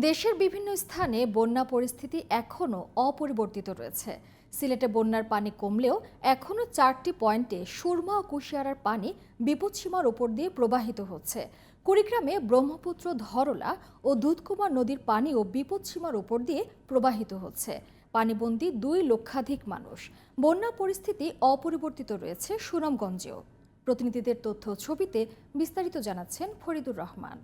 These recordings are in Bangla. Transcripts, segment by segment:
দেশের বিভিন্ন স্থানে বন্যা পরিস্থিতি এখনও অপরিবর্তিত রয়েছে। সিলেটে বন্যার পানি কমলেও এখনও চারটি পয়েন্টে সুরমা ও কুশিয়ারার পানি বিপদসীমার ওপর দিয়ে প্রবাহিত হচ্ছে। কুড়িগ্রামে ব্রহ্মপুত্র, ধরলা ও দুধকুমার নদীর পানিও বিপদসীমার ওপর দিয়ে প্রবাহিত হচ্ছে। পানিবন্দী দুই লক্ষাধিক মানুষ। বন্যা পরিস্থিতি অপরিবর্তিত রয়েছে সুনামগঞ্জেও। প্রতিনিধিদের তথ্য ছবিতে বিস্তারিত জানাচ্ছেন ফরিদুর রহমান।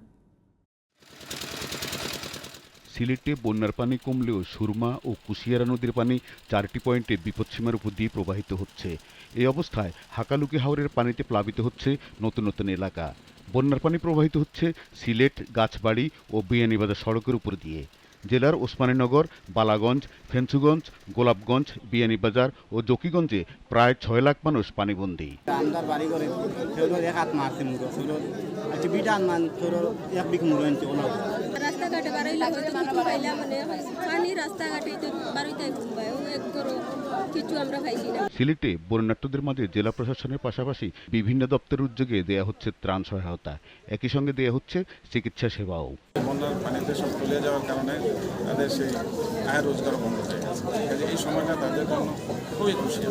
সিলেটে বন্যার পানি কমলেও সুরমা ও কুশিয়ারা নদীর পানি চারটি পয়েন্টে বিপদসীমার উপর দিয়ে প্রবাহিত হচ্ছে। এই অবস্থায় হাকালুকি হাওরের পানিতে প্লাবিত হচ্ছে নতুন নতুন এলাকা। বন্যার পানি প্রবাহিত হচ্ছে সিলেট, গাছবাড়ি ও বিয়ানীবাজার সড়কের উপর দিয়ে। জেলার ওসমানীনগর, বালাগঞ্জ ফেঞ্চুগঞ্জ গোলাপগঞ্জ, বিয়ানীবাজার ও জকিগঞ্জে প্রায় ছয় লাখ মানুষ পানিবন্দী। রাস্তাঘাটে বাড়াইলে হয়তো কিছু পাইলাম মানে পানি রাস্তাঘাটে তো বাড়িতে ঘুমায় ও এক করো কিছু আমরা খাইছি না। সিলেটে বন্যার্থদের মাঝে জেলা প্রশাসনের পাশাপাশি বিভিন্ন দপ্তরের উদ্যোগে দেয়া হচ্ছে ত্রাণ সহায়তা। একই সঙ্গে দেয়া হচ্ছে চিকিৎসা সেবাও। বন্যার পানিতে সব তলিয়ে যাওয়ার কারণে তাদের সেই আয় রোজগার বন্ধ হয়ে গেছে। এই সময়টা তাদের জন্য খুবই খুশি।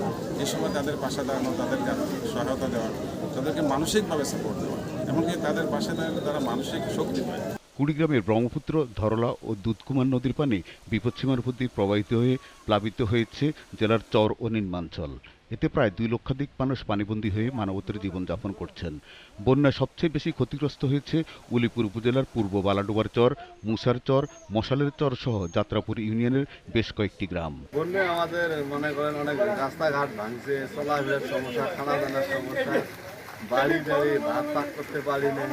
এই সময় তাদের পাশে দাঁড়ানো তাদেরকে সহায়তা দেওয়া তাদেরকে মানসিকভাবে সাপোর্ট দেওয়া এমনকি তাদের পাশে দাঁড়ালে তারা মানসিক শক্তি পায়। কুড়িগ্রামের ব্রহ্মপুত্র, ধরলা ও দুধকুমার নদীর পানি বিপদসীমার উপর দিয়ে প্রবাহিত হয়ে প্লাবিত হয়েছে জেলার চর ও নিম্নাঞ্চল। এতে প্রায় দুই লক্ষাধিক মানুষ পানিবন্দী হয়ে মানবতার জীবনযাপন করছেন। বন্যায় সবচেয়ে বেশি ক্ষতিগ্রস্ত হয়েছে উলিপুর উপজেলার পূর্ব বালাডোবার চর, মুসার চর, মশালের চর সহ যাত্রাপুর ইউনিয়নের বেশ কয়েকটি গ্রাম। আমাদের মনে করেন অনেক রাস্তাঘাট ভাঙছে, চলাফেরার সমস্যা খানা দানার সমস্যা বাড়ি টাড়ি ভাত পাক করতে পারি না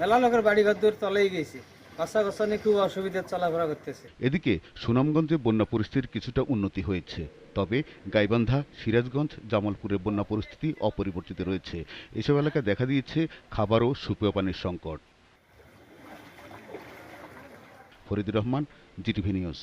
মেলা লোকের বাড়ি ঘর দূর তলেই গেছি। গছা গছানি খুব অসুবিধার চলাফেরা করতেছে। এদিকে সুনামগঞ্জে বন্যা পরিস্থিতির কিছুটা উন্নতি হয়েছে। তবে গাইবান্ধা সিরাজগঞ্জ জামালপুরের বন্যা পরিস্থিতি অপরিবর্তিত রয়েছে। এসব এলাকায় দেখা দিয়েছে খাবার ও সুপেয় পানির সংকট। Faridur Rahman GTV news.